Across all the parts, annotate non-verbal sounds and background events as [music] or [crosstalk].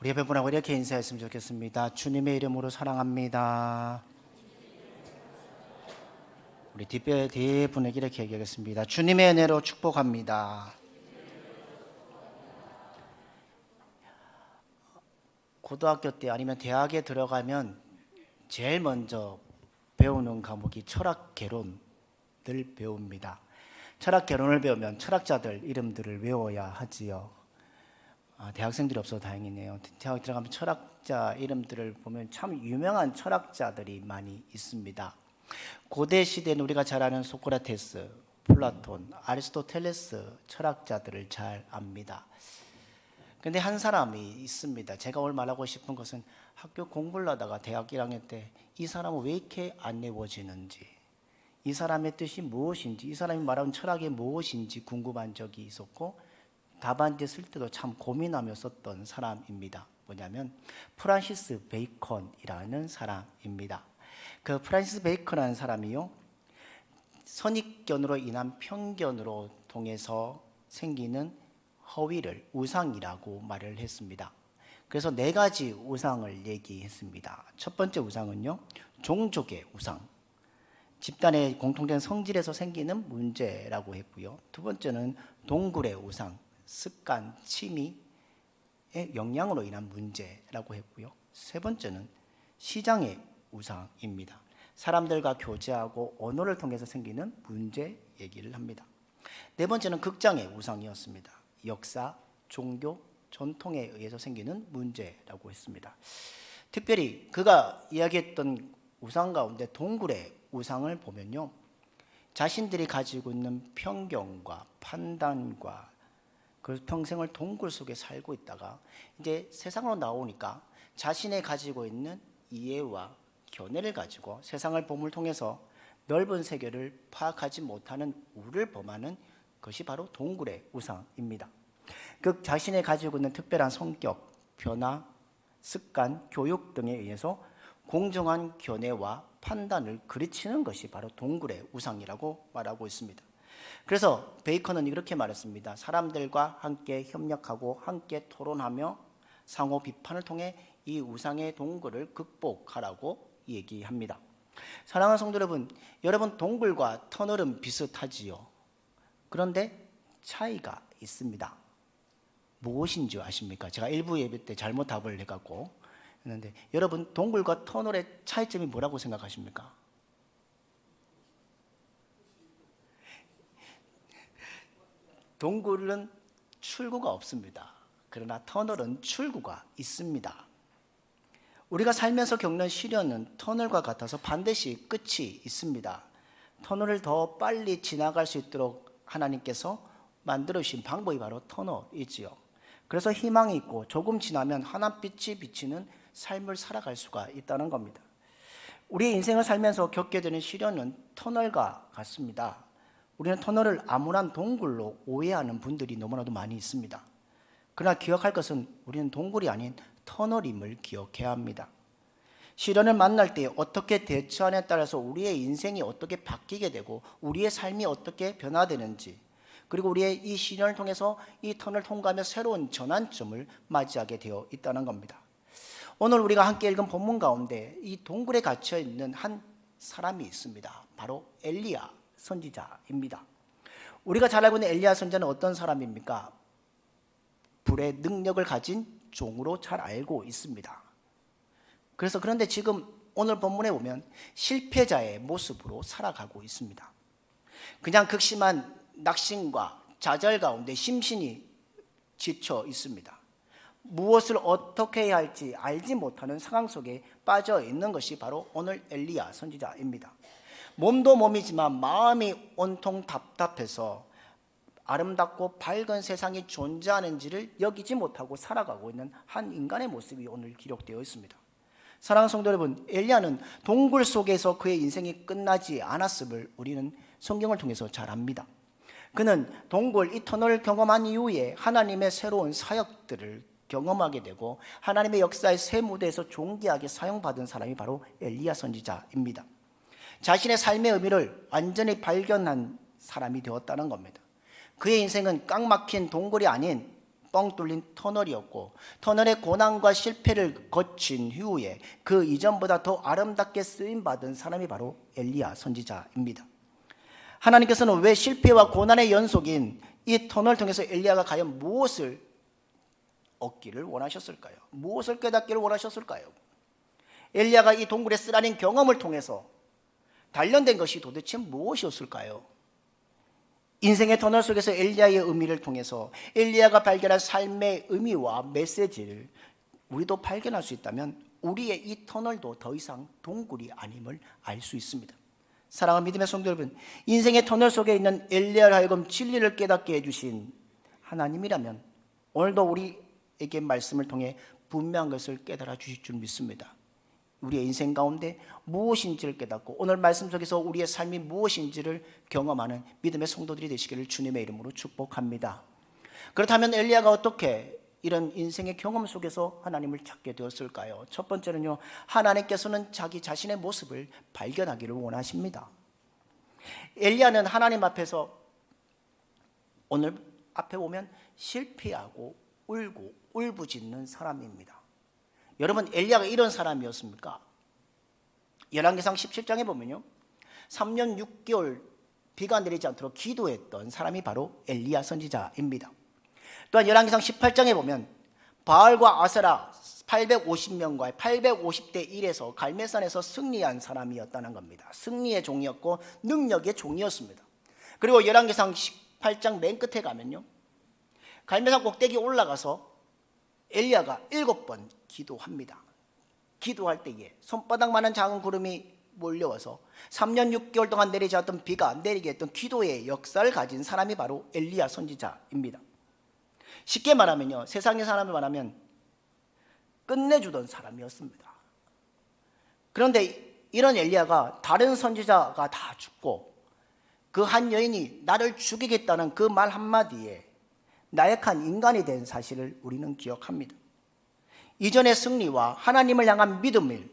우리 옆에 분하고 이렇게 인사했으면 좋겠습니다. 주님의 이름으로 사랑합니다. 우리 뒷배 뒤에 분에게 이렇게 얘기하겠습니다. 주님의 은혜로 축복합니다. 고등학교 때 아니면 대학에 들어가면 제일 먼저 배우는 과목이 철학 개론을 배웁니다. 철학 개론을 배우면 철학자들 이름들을 외워야 하지요. 아, 대학생들이 없어서 다행이네요. 대학 들어가면 철학자 이름들을 보면 참 유명한 철학자들이 많이 있습니다. 고대 시대는 우리가 잘 아는 소크라테스, 플라톤, 아리스토텔레스 철학자들을 잘 압니다. 근데 한 사람이 있습니다. 제가 오늘 말하고 싶은 것은 학교 공부를 하다가 대학 1학년 때 이 사람은 왜 이렇게 안 외워지는지, 이 사람의 뜻이 무엇인지, 이 사람이 말하는 철학이 무엇인지 궁금한 적이 있었고 답안지 쓸 때도 참 고민하며 썼던 사람입니다. 뭐냐면 프란시스 베이컨이라는 사람입니다. 그 프란시스 베이컨이라는 사람이요. 선입견으로 인한 편견으로 통해서 생기는 허위를 우상이라고 말을 했습니다. 그래서 네 가지 우상을 얘기했습니다. 첫 번째 우상은요, 종족의 우상. 집단의 공통된 성질에서 생기는 문제라고 했고요. 두 번째는 동굴의 우상, 습관, 취미의 영향으로 인한 문제라고 했고요. 세 번째는 시장의 우상입니다. 사람들과 교제하고 언어를 통해서 생기는 문제 얘기를 합니다. 네 번째는 극장의 우상이었습니다. 역사, 종교, 전통에 의해서 생기는 문제라고 했습니다. 특별히 그가 이야기했던 우상 가운데 동굴의 우상을 보면요. 자신들이 가지고 있는 편견과 판단과 그 평생을 동굴 속에 살고 있다가 이제 세상으로 나오니까 자신의 가지고 있는 이해와 견해를 가지고 세상을 봄을 통해서 넓은 세계를 파악하지 못하는 우를 범하는 것이 바로 동굴의 우상입니다. 그 자신의 가지고 있는 특별한 성격, 변화, 습관, 교육 등에 의해서 공정한 견해와 판단을 그르치는 것이 바로 동굴의 우상이라고 말하고 있습니다. 그래서 베이컨은 이렇게 말했습니다. 사람들과 함께 협력하고 함께 토론하며 상호 비판을 통해 이 우상의 동굴을 극복하라고 얘기합니다. 사랑하는 성도 여러분, 여러분 동굴과 터널은 비슷하지요. 그런데 차이가 있습니다. 무엇인지 아십니까? 제가 일부 예배 때 잘못 답을 해갖고 했는데 여러분 동굴과 터널의 차이점이 뭐라고 생각하십니까? 동굴은 출구가 없습니다. 그러나 터널은 출구가 있습니다. 우리가 살면서 겪는 시련은 터널과 같아서 반드시 끝이 있습니다. 터널을 더 빨리 지나갈 수 있도록 하나님께서 만들어 주신 방법이 바로 터널이지요. 그래서 희망이 있고 조금 지나면 하나빛이 비치는 삶을 살아갈 수가 있다는 겁니다. 우리의 인생을 살면서 겪게 되는 시련은 터널과 같습니다. 우리는 터널을 암울한 동굴로 오해하는 분들이 너무나도 많이 있습니다. 그러나 기억할 것은 우리는 동굴이 아닌 터널임을 기억해야 합니다. 시련을 만날 때 어떻게 대처하냐에 따라서 우리의 인생이 어떻게 바뀌게 되고 우리의 삶이 어떻게 변화되는지 그리고 우리의 이 시련을 통해서 이 터널을 통과하며 새로운 전환점을 맞이하게 되어 있다는 겁니다. 오늘 우리가 함께 읽은 본문 가운데 이 동굴에 갇혀 있는 한 사람이 있습니다. 바로 엘리야 선지자입니다. 우리가 잘 알고 있는 엘리야 선지자는 어떤 사람입니까? 불의 능력을 가진 종으로 잘 알고 있습니다. 그래서 그런데 지금 오늘 본문에 보면 실패자의 모습으로 살아가고 있습니다. 그냥 극심한 낙심과 좌절 가운데 심신이 지쳐 있습니다. 무엇을 어떻게 해야 할지 알지 못하는 상황 속에 빠져 있는 것이 바로 오늘 엘리야 선지자입니다. 몸도 몸이지만 마음이 온통 답답해서 아름답고 밝은 세상이 존재하는지를 여기지 못하고 살아가고 있는 한 인간의 모습이 오늘 기록되어 있습니다. 사랑하는 성도 여러분, 엘리야는 동굴 속에서 그의 인생이 끝나지 않았음을 우리는 성경을 통해서 잘 압니다. 그는 동굴 이 터널을 경험한 이후에 하나님의 새로운 사역들을 경험하게 되고 하나님의 역사의 새 무대에서 존귀하게 사용받은 사람이 바로 엘리야 선지자입니다. 자신의 삶의 의미를 완전히 발견한 사람이 되었다는 겁니다. 그의 인생은 꽉 막힌 동굴이 아닌 뻥 뚫린 터널이었고 터널의 고난과 실패를 거친 후에 그 이전보다 더 아름답게 쓰임 받은 사람이 바로 엘리야 선지자입니다. 하나님께서는 왜 실패와 고난의 연속인 이 터널을 통해서 엘리야가 과연 무엇을 얻기를 원하셨을까요? 무엇을 깨닫기를 원하셨을까요? 엘리야가 이 동굴에 쓰라린 경험을 통해서 단련된 것이 도대체 무엇이었을까요? 인생의 터널 속에서 엘리야의 의미를 통해서 엘리야가 발견한 삶의 의미와 메시지를 우리도 발견할 수 있다면 우리의 이 터널도 더 이상 동굴이 아님을 알 수 있습니다. 사랑하는 믿음의 성도 여러분, 인생의 터널 속에 있는 엘리야를 하여금 진리를 깨닫게 해주신 하나님이라면 오늘도 우리에게 말씀을 통해 분명한 것을 깨달아 주실 줄 믿습니다. 우리의 인생 가운데 무엇인지를 깨닫고 오늘 말씀 속에서 우리의 삶이 무엇인지를 경험하는 믿음의 성도들이 되시기를 주님의 이름으로 축복합니다. 그렇다면 엘리야가 어떻게 이런 인생의 경험 속에서 하나님을 찾게 되었을까요? 첫 번째는요, 하나님께서는 자기 자신의 모습을 발견하기를 원하십니다. 엘리야는 하나님 앞에서 오늘 앞에 보면 실패하고 울고 울부짖는 사람입니다. 여러분 엘리야가 이런 사람이었습니까? 열왕기상 17장에 보면요. 3년 6개월 비가 내리지 않도록 기도했던 사람이 바로 엘리야 선지자입니다. 또한 열왕기상 18장에 보면 바알과 아세라 850명과 850대 1에서 갈매산에서 승리한 사람이었다는 겁니다. 승리의 종이었고 능력의 종이었습니다. 그리고 열왕기상 18장 맨 끝에 가면요. 갈매산 꼭대기 올라가서 엘리야가 일곱 번 기도합니다. 기도할 때에 손바닥만한 작은 구름이 몰려와서 3년 6개월 동안 내리지 않던 비가 내리게 했던 기도의 역사를 가진 사람이 바로 엘리야 선지자입니다. 쉽게 말하면요. 세상의 사람을 말하면 끝내주던 사람이었습니다. 그런데 이런 엘리야가 다른 선지자가 다 죽고 그 한 여인이 나를 죽이겠다는 그 말 한마디에 나약한 인간이 된 사실을 우리는 기억합니다. 이전의 승리와 하나님을 향한 믿음을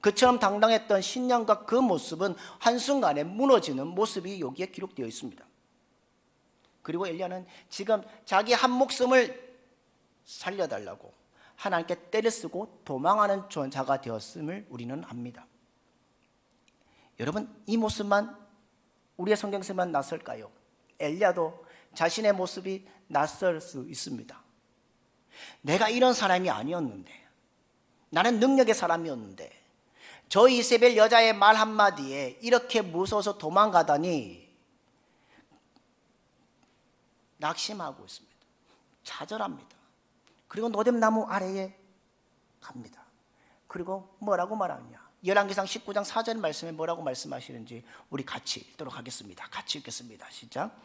그처럼 당당했던 신념과 그 모습은 한순간에 무너지는 모습이 여기에 기록되어 있습니다. 그리고 엘리야는 지금 자기 한 목숨을 살려달라고 하나님께 때를 쓰고 도망하는 자가 되었음을 우리는 압니다. 여러분 이 모습만 우리의 성경에만 낯설까요? 엘리야도 자신의 모습이 낯설 수 있습니다. 내가 이런 사람이 아니었는데, 나는 능력의 사람이었는데, 저 이세벨 여자의 말 한마디에 이렇게 무서워서 도망가다니 낙심하고 있습니다. 좌절합니다. 그리고 노뎀나무 아래에 갑니다. 그리고 뭐라고 말하느냐? 열왕기상 19장 4절 말씀에 뭐라고 말씀하시는지 우리 같이 읽도록 하겠습니다. 같이 읽겠습니다. 시작.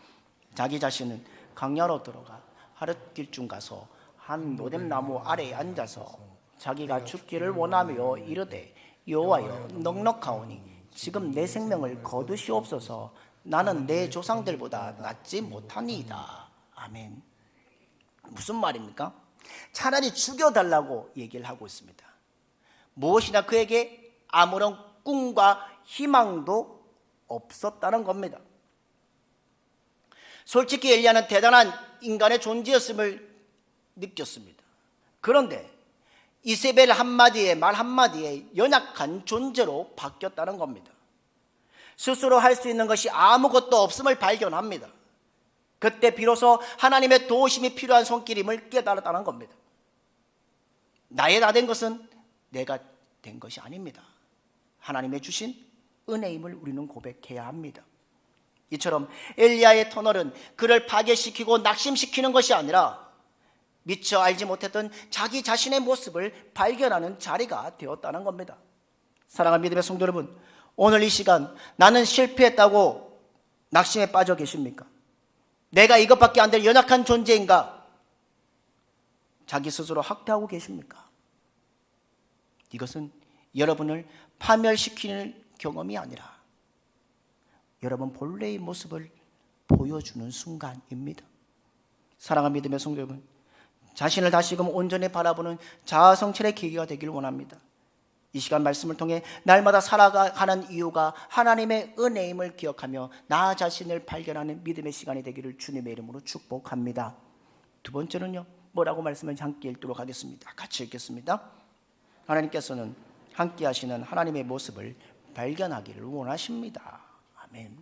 자기 자신은 강야로 들어가 하룻길쯤 가서 한 노뎀나무 아래에 앉아서 자기가 죽기를 원하며 이르되 여호와여 넉넉하오니 지금 내 생명을 거두시옵소서. 나는 내 조상들보다 낫지 못하니이다. 아멘. 무슨 말입니까? 차라리 죽여달라고 얘기를 하고 있습니다. 무엇이나 그에게 아무런 꿈과 희망도 없었다는 겁니다. 솔직히 엘리야는 대단한 인간의 존재였음을 느꼈습니다. 그런데 이세벨 한마디에 말 한마디에 연약한 존재로 바뀌었다는 겁니다. 스스로 할 수 있는 것이 아무것도 없음을 발견합니다. 그때 비로소 하나님의 도우심이 필요한 손길임을 깨달았다는 겁니다. 나의 다된 것은 내가 된 것이 아닙니다. 하나님의 주신 은혜임을 우리는 고백해야 합니다. 이처럼 엘리야의 터널은 그를 파괴시키고 낙심시키는 것이 아니라 미처 알지 못했던 자기 자신의 모습을 발견하는 자리가 되었다는 겁니다. 사랑하는 믿음의 성도 여러분, 오늘 이 시간 나는 실패했다고 낙심에 빠져 계십니까? 내가 이것밖에 안 될 연약한 존재인가? 자기 스스로 학대하고 계십니까? 이것은 여러분을 파멸시키는 경험이 아니라 여러분 본래의 모습을 보여주는 순간입니다. 사랑하는 믿음의 성도 여러분, 자신을 다시금 온전히 바라보는 자아 성찰의 계기가 되기를 원합니다. 이 시간 말씀을 통해 날마다 살아가는 이유가 하나님의 은혜임을 기억하며 나 자신을 발견하는 믿음의 시간이 되기를 주님의 이름으로 축복합니다. 두 번째는요. 뭐라고 말씀하는지 함께 읽도록 하겠습니다. 같이 읽겠습니다. 하나님께서는 함께 하시는 하나님의 모습을 발견하기를 원하십니다. 아멘.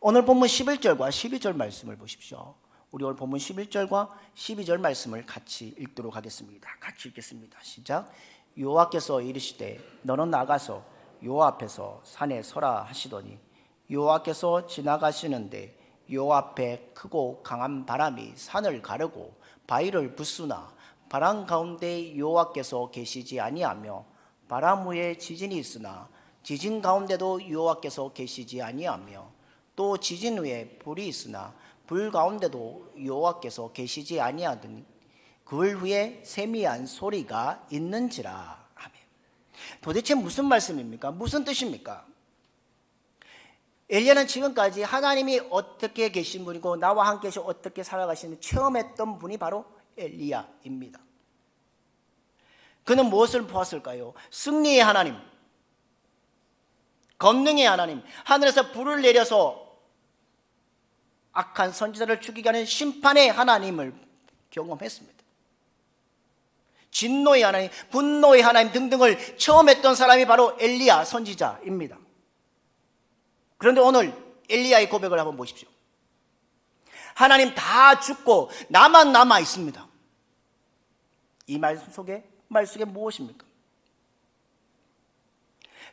오늘 본문 11절과 12절 말씀을 보십시오. 우리 오늘 본문 11절과 12절 말씀을 같이 읽도록 하겠습니다. 같이 읽겠습니다. 시작. 여호와께서 이르시되 너는 나가서 여호와 앞에서 산에 서라 하시더니 여호와께서 지나가시는데 여호와 앞에 크고 강한 바람이 산을 가르고 바위를 부수나 바람 가운데 여호와께서 계시지 아니하며 바람 후에 지진이 있으나 지진 가운데도 여호와께서 계시지 아니하며 또 지진 후에 불이 있으나 불 가운데도 여호와께서 계시지 아니하더니 그 후에 세미한 소리가 있는지라 아멘. 도대체 무슨 말씀입니까? 무슨 뜻입니까? 엘리야는 지금까지 하나님이 어떻게 계신 분이고 나와 함께 어떻게 살아가시는 체험했던 분이 바로 엘리야입니다. 그는 무엇을 보았을까요? 승리의 하나님, 권능의 하나님, 하늘에서 불을 내려서 악한 선지자를 죽이게 하는 심판의 하나님을 경험했습니다. 진노의 하나님, 분노의 하나님 등등을 처음 했던 사람이 바로 엘리야 선지자입니다. 그런데 오늘 엘리야의 고백을 한번 보십시오. 하나님 다 죽고 나만 남아 있습니다. 이 말씀 속에 말 속에 무엇입니까?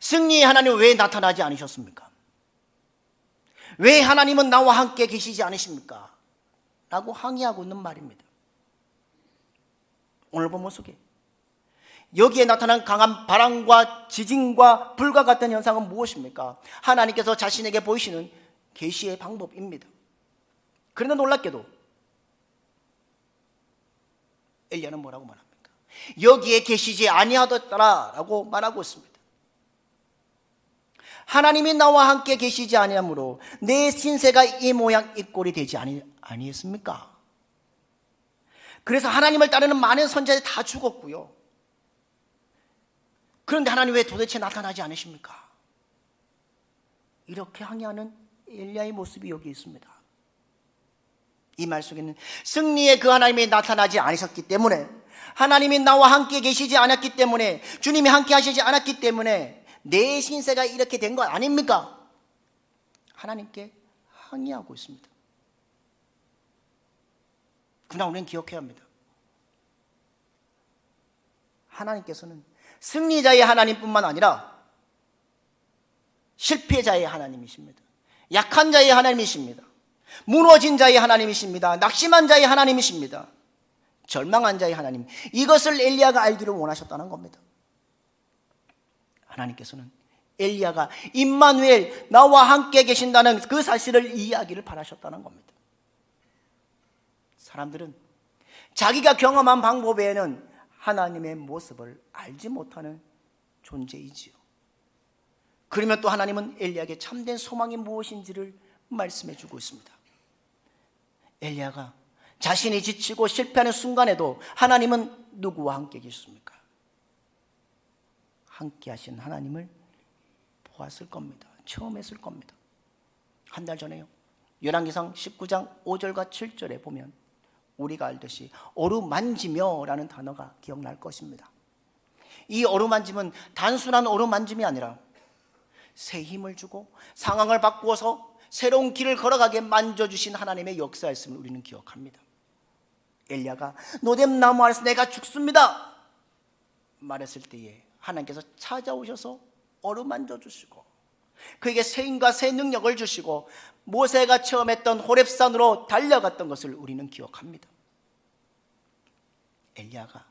승리의 하나님 왜 나타나지 않으셨습니까? 왜 하나님은 나와 함께 계시지 않으십니까? 라고 항의하고 있는 말입니다. 오늘 본문 속에 여기에 나타난 강한 바람과 지진과 불과 같은 현상은 무엇입니까? 하나님께서 자신에게 보이시는 계시의 방법입니다. 그런데 놀랍게도 엘리야는 뭐라고 말합니까? 여기에 계시지 아니하였더라라고 말하고 있습니다. 하나님이 나와 함께 계시지 아니하므로 내 신세가 이 모양 이 꼴이 되지 아니, 아니했습니까? 그래서 하나님을 따르는 많은 선자들이 다 죽었고요. 그런데 하나님 왜 도대체 나타나지 않으십니까? 이렇게 항의하는 엘리야의 모습이 여기 있습니다. 이 말 속에는 승리의 그 하나님이 나타나지 않으셨기 때문에 하나님이 나와 함께 계시지 않았기 때문에 주님이 함께 하시지 않았기 때문에 내 신세가 이렇게 된것 아닙니까? 하나님께 항의하고 있습니다. 그러나 우리는 기억해야 합니다. 하나님께서는 승리자의 하나님뿐만 아니라 실패자의 하나님이십니다. 약한 자의 하나님이십니다. 무너진 자의 하나님이십니다. 낙심한 자의 하나님이십니다. 절망한 자의 하나님. 이것을 엘리야가 알기를 원하셨다는 겁니다. 하나님께서는 엘리야가 임마누엘 나와 함께 계신다는 그 사실을 이야기를 바라셨다는 겁니다. 사람들은 자기가 경험한 방법 외에는 하나님의 모습을 알지 못하는 존재이지요. 그러면 또 하나님은 엘리야에게 참된 소망이 무엇인지를 말씀해 주고 있습니다. 엘리야가 자신이 지치고 실패하는 순간에도 하나님은 누구와 함께 계셨습니까? 함께 하신 하나님을 보았을 겁니다. 처음 했을 겁니다. 한 달 전에요. 열왕기상 19장 5절과 7절에 보면 우리가 알듯이 어루만지며라는 단어가 기억날 것입니다. 이 어루만짐은 단순한 어루만짐이 아니라 새 힘을 주고 상황을 바꾸어서 새로운 길을 걸어가게 만져주신 하나님의 역사였음을 우리는 기억합니다. 엘리야가 노뎀 나무 아래서 내가 죽습니다 말했을 때에 하나님께서 찾아오셔서 어루만져 주시고 그에게 새 힘과 새 능력을 주시고 모세가 처음 했던 호렙산으로 달려갔던 것을 우리는 기억합니다. 엘리야가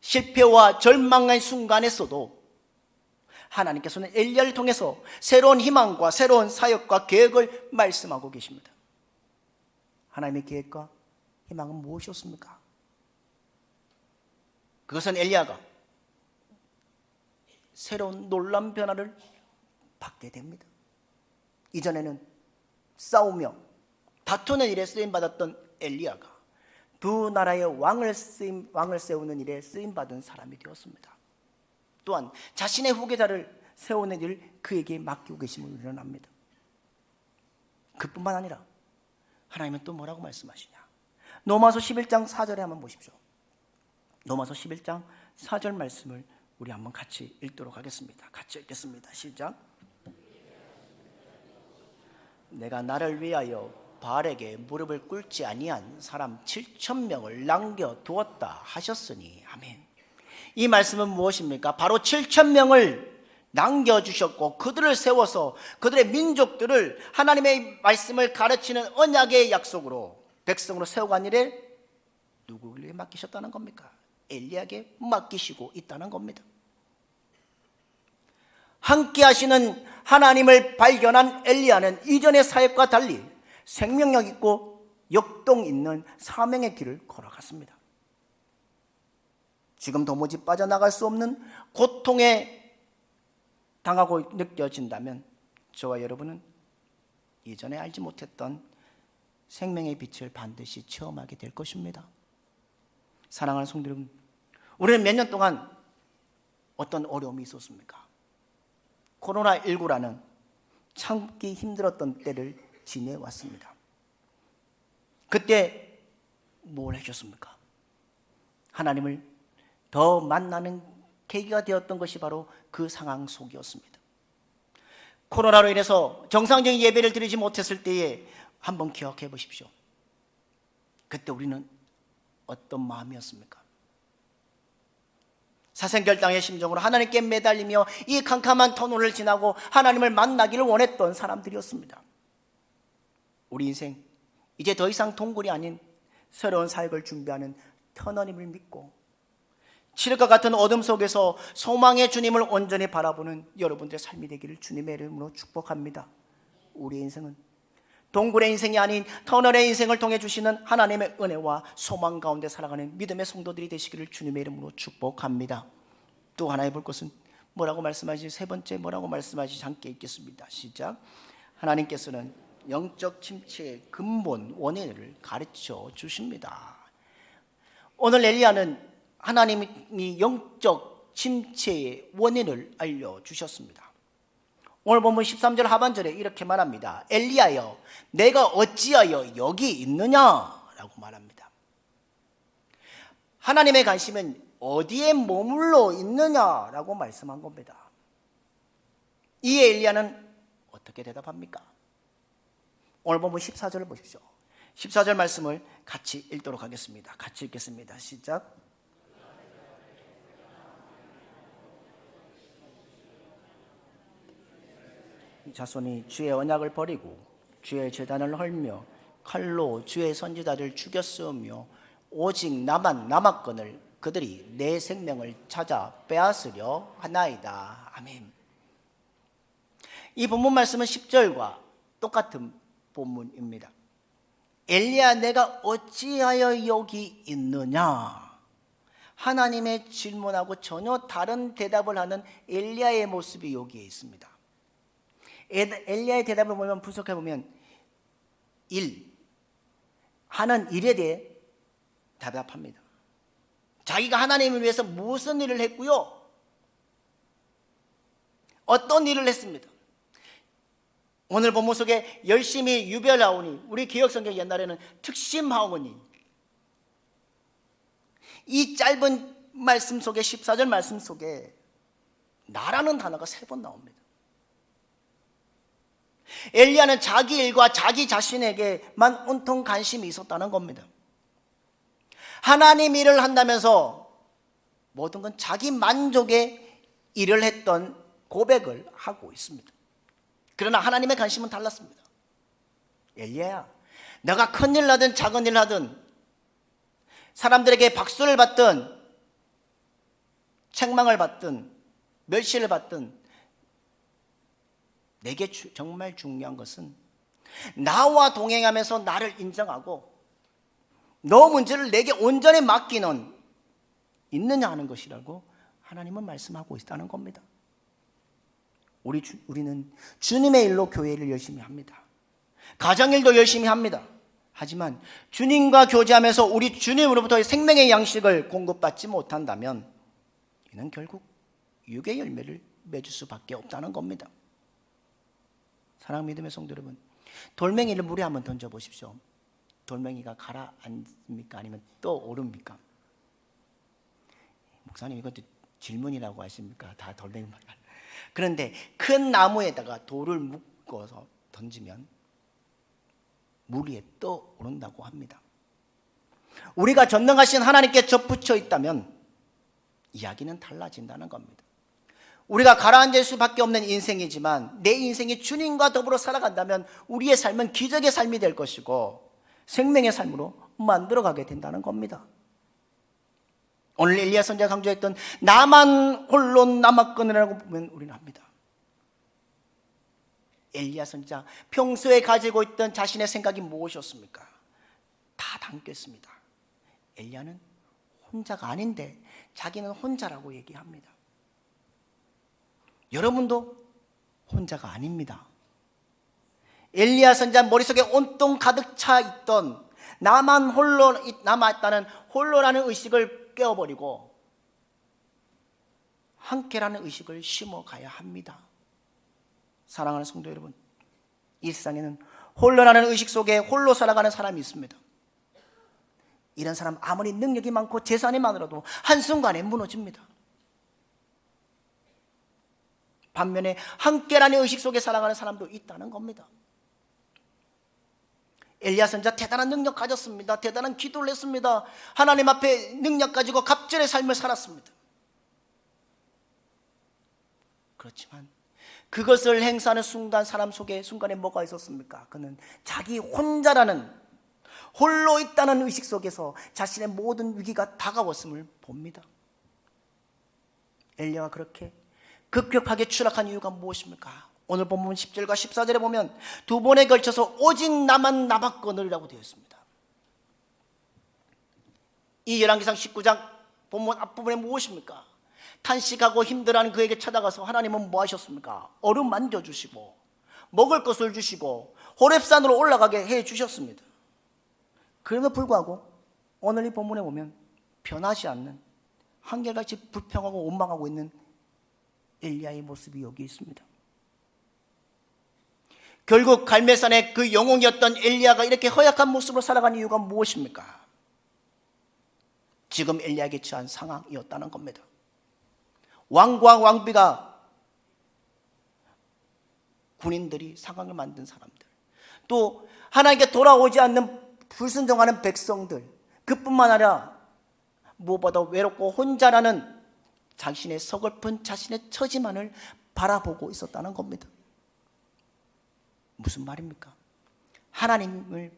실패와 절망의 순간에서도 하나님께서는 엘리야를 통해서 새로운 희망과 새로운 사역과 계획을 말씀하고 계십니다. 하나님의 계획과 희망은 무엇이었습니까? 그것은 엘리야가 새로운 놀란 변화를 받게 됩니다. 이전에는 싸우며 다투는 일에 쓰임 받았던 엘리야가 두 나라의 왕을 쓰임, 왕을 세우는 일에 쓰임 받은 사람이 되었습니다. 또한 자신의 후계자를 세우는 일 그에게 맡기고 계심을 우리는 압니다. 그뿐만 아니라 하나님은 또 뭐라고 말씀하시냐? 로마서 11장 4절에 한번 보십시오. 로마서 11장 4절 말씀을 우리 한번 같이 읽도록 하겠습니다. 같이 읽겠습니다. 시작. 내가 나를 위하여 바알에게 무릎을 꿇지 아니한 사람 7천 명을 남겨 두었다 하셨으니 아멘. 이 말씀은 무엇입니까? 바로 7천 명을 남겨 주셨고 그들을 세워서 그들의 민족들을 하나님의 말씀을 가르치는 언약의 약속으로 백성으로 세워간 일에 누구에게 맡기셨다는 겁니까? 엘리야에게 맡기시고 있다는 겁니다. 함께 하시는 하나님을 발견한 엘리야는 이전의 사역과 달리 생명력 있고 역동 있는 사명의 길을 걸어갔습니다. 지금 도무지 빠져나갈 수 없는 고통에 당하고 느껴진다면 저와 여러분은 이전에 알지 못했던 생명의 빛을 반드시 체험하게 될 것입니다. 사랑하는 성도 여러분, 우리는 몇 년 동안 어떤 어려움이 있었습니까? 코로나19라는 참기 힘들었던 때를 지내왔습니다. 그때 뭘 해주셨습니까? 하나님을 더 만나는 계기가 되었던 것이 바로 그 상황 속이었습니다. 코로나로 인해서 정상적인 예배를 드리지 못했을 때에 한번 기억해 보십시오. 그때 우리는 어떤 마음이었습니까? 사생결당의 심정으로 하나님께 매달리며 이 캄캄한 터널을 지나고 하나님을 만나기를 원했던 사람들이었습니다. 우리 인생 이제 더 이상 동굴이 아닌 새로운 사역을 준비하는 터널임을 믿고 칠흑과 같은 어둠 속에서 소망의 주님을 온전히 바라보는 여러분들의 삶이 되기를 주님의 이름으로 축복합니다. 우리의 인생은 동굴의 인생이 아닌 터널의 인생을 통해 주시는 하나님의 은혜와 소망 가운데 살아가는 믿음의 성도들이 되시기를 주님의 이름으로 축복합니다. 또 하나 해볼 것은 뭐라고 말씀하시 세 번째 뭐라고 말씀하시지 않게 있겠습니다. 시작. 하나님께서는 영적 침체의 근본 원인을 가르쳐 주십니다. 오늘 엘리야는 하나님이 영적 침체의 원인을 알려 주셨습니다. 오늘 본문 13절 하반절에 이렇게 말합니다. 엘리야여, 내가 어찌하여 여기 있느냐라고 말합니다. 하나님의 관심은 어디에 머물러 있느냐라고 말씀한 겁니다. 이에 엘리야는 어떻게 대답합니까? 오늘 본문 14절을 보십시오. 14절 말씀을 같이 읽도록 하겠습니다. 같이 읽겠습니다. 시작. 자손이 주의 언약을 버리고 주의 재단을 헐며 칼로 주의 선지자를 죽였으며 오직 나만 남았건을 그들이 내 생명을 찾아 빼앗으려 하나이다. 아멘. 이 본문 말씀은 10절과 똑같은 본문입니다. 엘리야 내가 어찌하여 여기 있느냐? 하나님의 질문하고 전혀 다른 대답을 하는 엘리야의 모습이 여기에 있습니다. 엘리야의 대답을 보면 분석해 보면 1. 하는 일에 대해 대답합니다. 자기가 하나님을 위해서 무슨 일을 했고요. 어떤 일을 했습니다. 오늘 본문 속에 열심히 유별하오니 우리 기억성경 옛날에는 특심하오니 이 짧은 말씀 속에 14절 말씀 속에 나라는 단어가 세 번 나옵니다. 엘리야는 자기 일과 자기 자신에게만 온통 관심이 있었다는 겁니다. 하나님 일을 한다면서 모든 건 자기 만족의 일을 했던 고백을 하고 있습니다. 그러나 하나님의 관심은 달랐습니다. 엘리야야, 내가 큰일 나든 작은 일 하든 사람들에게 박수를 받든 책망을 받든 멸시를 받든 내게 주, 정말 중요한 것은 나와 동행하면서 나를 인정하고 너 문제를 내게 온전히 맡기는 있느냐 하는 것이라고 하나님은 말씀하고 있다는 겁니다. 우리 주, 우리는 주님의 일로 교회를 열심히 합니다. 가정 일도 열심히 합니다. 하지만 주님과 교제하면서 우리 주님으로부터 생명의 양식을 공급받지 못한다면 이는 결국 육의 열매를 맺을 수밖에 없다는 겁니다. 사랑 믿음의 성도 여러분, 돌멩이를 물에 한번 던져 보십시오. 돌멩이가 가라앉습니까? 아니면 또 오릅니까? 목사님 이것도 질문이라고 하십니까? 다 돌멩이만. 그런데 큰 나무에다가 돌을 묶어서 던지면 물 위에 떠오른다고 합니다. 우리가 전능하신 하나님께 접붙여 있다면 이야기는 달라진다는 겁니다. 우리가 가라앉을 수밖에 없는 인생이지만 내 인생이 주님과 더불어 살아간다면 우리의 삶은 기적의 삶이 될 것이고 생명의 삶으로 만들어가게 된다는 겁니다. 오늘 엘리야 선지가 강조했던 나만 홀로 남았거니라고 보면 우리는 합니다. 엘리야 선지자 평소에 가지고 있던 자신의 생각이 무엇이었습니까? 다 담겼습니다. 엘리야는 혼자가 아닌데 자기는 혼자라고 얘기합니다. 여러분도 혼자가 아닙니다. 엘리야 선자 머릿속에 온통 가득 차 있던 나만 홀로 남았다는 홀로라는 의식을 깨어버리고 함께라는 의식을 심어가야 합니다. 사랑하는 성도 여러분, 이 세상에는 홀로라는 의식 속에 홀로 살아가는 사람이 있습니다. 이런 사람 아무리 능력이 많고 재산이 많으라도 한순간에 무너집니다. 반면에 함께라는 의식 속에 살아가는 사람도 있다는 겁니다. 엘리야 선자 대단한 능력 가졌습니다. 대단한 기도를 했습니다. 하나님 앞에 능력 가지고 갑절의 삶을 살았습니다. 그렇지만 그것을 행사하는 순간 사람 속에 순간에 뭐가 있었습니까? 그는 자기 혼자라는 홀로 있다는 의식 속에서 자신의 모든 위기가 다가왔음을 봅니다. 엘리야가 그렇게 급격하게 추락한 이유가 무엇입니까? 오늘 본문 10절과 14절에 보면 두 번에 걸쳐서 오직 나만 남았거늘이라고 되어 있습니다. 이 열왕기상 19장 본문 앞부분에 무엇입니까? 탄식하고 힘들어하는 그에게 찾아가서 하나님은 뭐 하셨습니까? 얼음 만져 주시고 먹을 것을 주시고 호랩산으로 올라가게 해 주셨습니다. 그럼에도 불구하고 오늘 이 본문에 보면 변하지 않는 한결같이 불평하고 원망하고 있는 엘리야의 모습이 여기 있습니다. 결국 갈매산의 그 영웅이었던 엘리야가 이렇게 허약한 모습으로 살아간 이유가 무엇입니까? 지금 엘리야에게 처한 상황이었다는 겁니다. 왕과 왕비가 군인들이 상황을 만든 사람들, 또 하나님께 돌아오지 않는 불순종하는 백성들, 그뿐만 아니라 무엇보다 외롭고 혼자라는 자신의 서글픈 자신의 처지만을 바라보고 있었다는 겁니다. 무슨 말입니까? 하나님을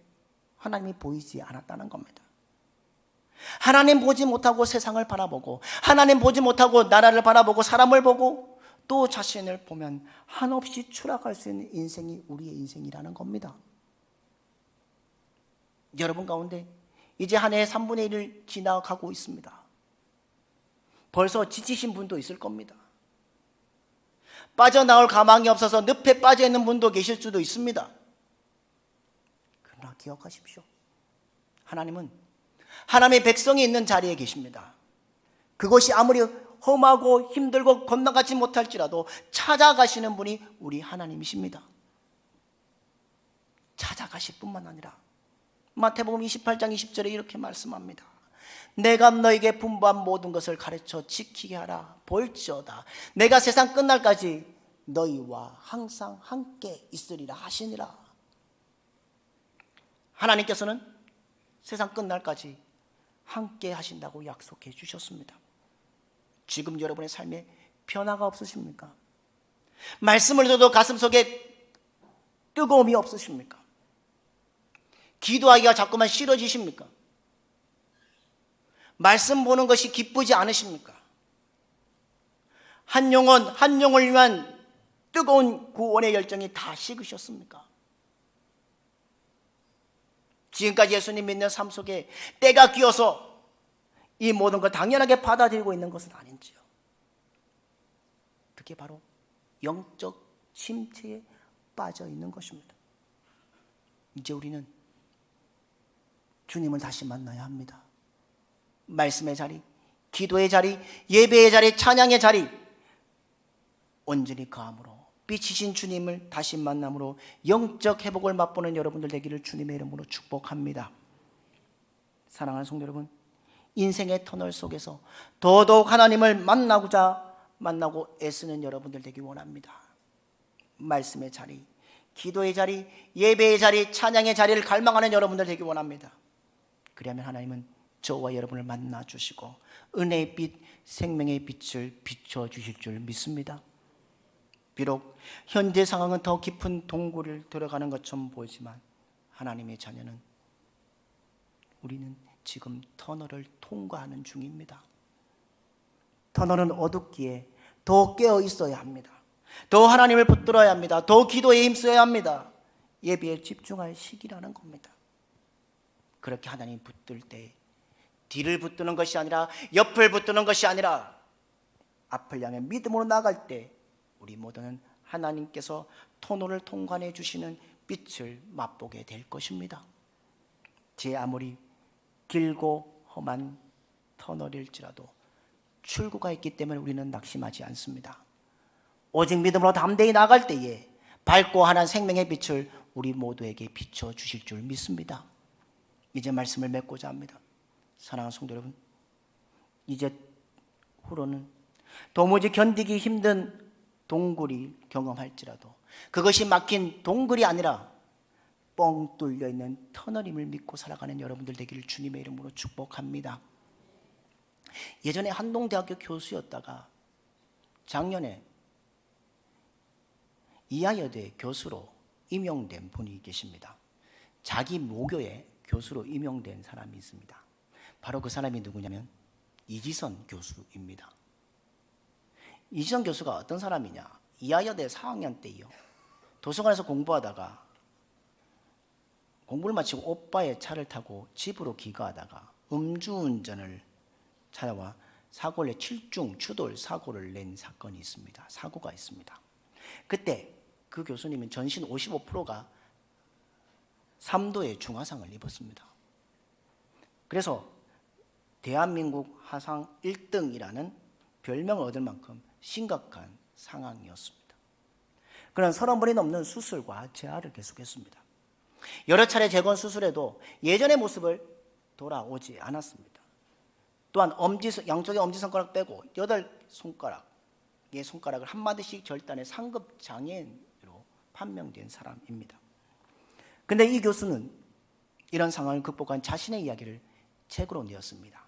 하나님이 보이지 않았다는 겁니다. 하나님 보지 못하고 세상을 바라보고 하나님 보지 못하고 나라를 바라보고 사람을 보고 또 자신을 보면 한없이 추락할 수 있는 인생이 우리의 인생이라는 겁니다. 여러분 가운데 이제 한해 3분의 1을 지나가고 있습니다. 벌써 지치신 분도 있을 겁니다. 빠져나올 가망이 없어서 늪에 빠져 있는 분도 계실 수도 있습니다. 그러나 기억하십시오. 하나님은 하나님의 백성이 있는 자리에 계십니다. 그것이 아무리 험하고 힘들고 건너가지 못할지라도 찾아가시는 분이 우리 하나님이십니다. 찾아가실 뿐만 아니라 마태복음 28장 20절에 이렇게 말씀합니다. 내가 너에게 분부한 모든 것을 가르쳐 지키게 하라. 볼지어다. 내가 세상 끝날까지 너희와 항상 함께 있으리라 하시니라. 하나님께서는 세상 끝날까지 함께 하신다고 약속해 주셨습니다. 지금 여러분의 삶에 변화가 없으십니까? 말씀을 들어도 가슴 속에 뜨거움이 없으십니까? 기도하기가 자꾸만 싫어지십니까? 말씀 보는 것이 기쁘지 않으십니까? 한 영혼, 한 영을 위한 뜨거운 구원의 열정이 다 식으셨습니까? 지금까지 예수님 믿는 삶 속에 때가 끼어서 이 모든 걸 당연하게 받아들이고 있는 것은 아닌지요. 그게 바로 영적 침체에 빠져 있는 것입니다. 이제 우리는 주님을 다시 만나야 합니다. 말씀의 자리, 기도의 자리, 예배의 자리, 찬양의 자리 온전히 거함으로 빛이신 주님을 다시 만남으로 영적 회복을 맛보는 여러분들 되기를 주님의 이름으로 축복합니다. 사랑하는 성도 여러분, 인생의 터널 속에서 더더욱 하나님을 만나고자 만나고 애쓰는 여러분들 되기 원합니다. 말씀의 자리, 기도의 자리, 예배의 자리, 찬양의 자리를 갈망하는 여러분들 되기 원합니다. 그리하면 하나님은 저와 여러분을 만나 주시고 은혜의 빛, 생명의 빛을 비춰 주실 줄 믿습니다. 비록 현재 상황은 더 깊은 동굴을 들어가는 것처럼 보이지만 하나님의 자녀는 우리는 지금 터널을 통과하는 중입니다. 터널은 어둡기에 더 깨어 있어야 합니다. 더 하나님을 붙들어야 합니다. 더 기도에 힘써야 합니다. 예배에 집중할 시기라는 겁니다. 그렇게 하나님 붙들 때 뒤를 붙드는 것이 아니라 옆을 붙드는 것이 아니라 앞을 향해 믿음으로 나갈 때 우리 모두는 하나님께서 터널을 통과해 주시는 빛을 맛보게 될 것입니다. 제 아무리 길고 험한 터널일지라도 출구가 있기 때문에 우리는 낙심하지 않습니다. 오직 믿음으로 담대히 나갈 때에 밝고 환한 생명의 빛을 우리 모두에게 비춰 주실 줄 믿습니다. 이제 말씀을 맺고자 합니다. 사랑하는 성도 여러분, 이제 후로는 도무지 견디기 힘든 동굴이 경험할지라도 그것이 막힌 동굴이 아니라 뻥 뚫려 있는 터널임을 믿고 살아가는 여러분들 되기를 주님의 이름으로 축복합니다. 예전에 한동대학교 교수였다가 작년에 이하여대 교수로 임용된 분이 계십니다. 자기 모교에 교수로 임용된 사람이 있습니다. 바로 그 사람이 누구냐면 이지선 교수입니다. 이지선 교수가 어떤 사람이냐? 이하여대 4학년 때요. 도서관에서 공부하다가 공부를 마치고 오빠의 차를 타고 집으로 귀가하다가 음주운전을 찾아와 사고를 내 7중 추돌 사고를 낸 사건이 있습니다. 사고가 있습니다. 그때 그 교수님은 전신 55%가 3도의 중화상을 입었습니다. 그래서 대한민국 하상 1등이라는 별명을 얻을 만큼 심각한 상황이었습니다. 그는 서른 번이 넘는 수술과 재활을 계속했습니다. 여러 차례 재건 수술에도 예전의 모습을 돌아오지 않았습니다. 또한 엄지 양쪽의 엄지 손가락 빼고 여덟 손가락의 손가락을 한 마디씩 절단해 상급 장애인으로 판명된 사람입니다. 근데 이 교수는 이런 상황을 극복한 자신의 이야기를 책으로 내었습니다.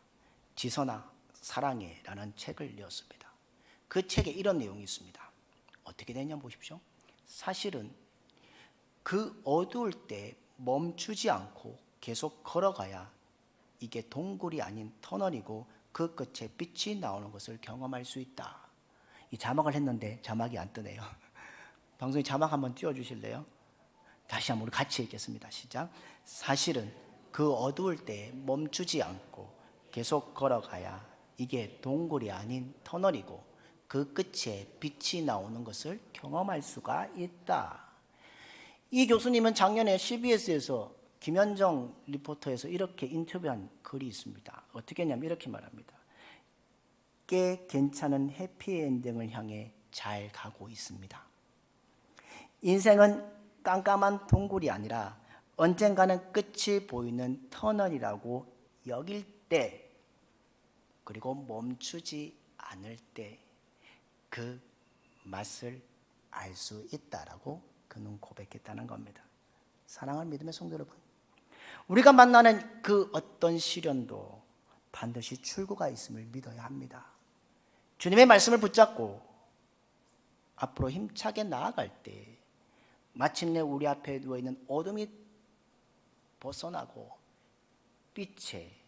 지선아 사랑해라는 책을 내었습니다. 그 책에 이런 내용이 있습니다. 어떻게 되냐 보십시오. 사실은 그 어두울 때 멈추지 않고 계속 걸어가야 이게 동굴이 아닌 터널이고 그 끝에 빛이 나오는 것을 경험할 수 있다. 이 자막을 했는데 자막이 안 뜨네요. [laughs] 방송에 자막 한번 띄워 주실래요? 다시 한번 우리 같이 읽겠습니다. 시작. 사실은 그 어두울 때 멈추지 않고 계속 걸어가야 이게 동굴이 아닌 터널이고 그 끝에 빛이 나오는 것을 경험할 수가 있다. 이 교수님은 작년에 CBS에서 김현정 리포터에서 이렇게 인터뷰한 글이 있습니다. 어떻게 했냐면 이렇게 말합니다. 꽤 괜찮은 해피엔딩을 향해 잘 가고 있습니다. 인생은 깜깜한 동굴이 아니라 언젠가는 끝이 보이는 터널이라고 여길 때 그리고 멈추지 않을 때 그 맛을 알 수 있다라고 그는 고백했다는 겁니다. 사랑하는 믿음의 성도 여러분, 우리가 만나는 그 어떤 시련도 반드시 출구가 있음을 믿어야 합니다. 주님의 말씀을 붙잡고 앞으로 힘차게 나아갈 때 마침내 우리 앞에 누워 있는 어둠이 벗어나고 빛의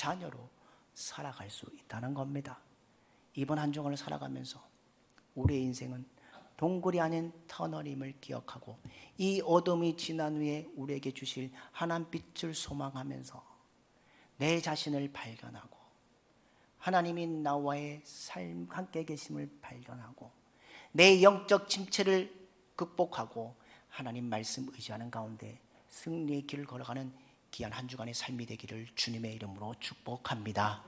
자녀로 살아갈 수 있다는 겁니다. 이번 한 주간을 살아가면서 우리의 인생은 동굴이 아닌 터널임을 기억하고 이 어둠이 지난 후에 우리에게 주실 하나님 빛을 소망하면서 내 자신을 발견하고 하나님이 나와의 삶 함께 계심을 발견하고 내 영적 침체를 극복하고 하나님 말씀 의지하는 가운데 승리의 길을 걸어가는 귀한 한 주간의 삶이 되기를 주님의 이름으로 축복합니다.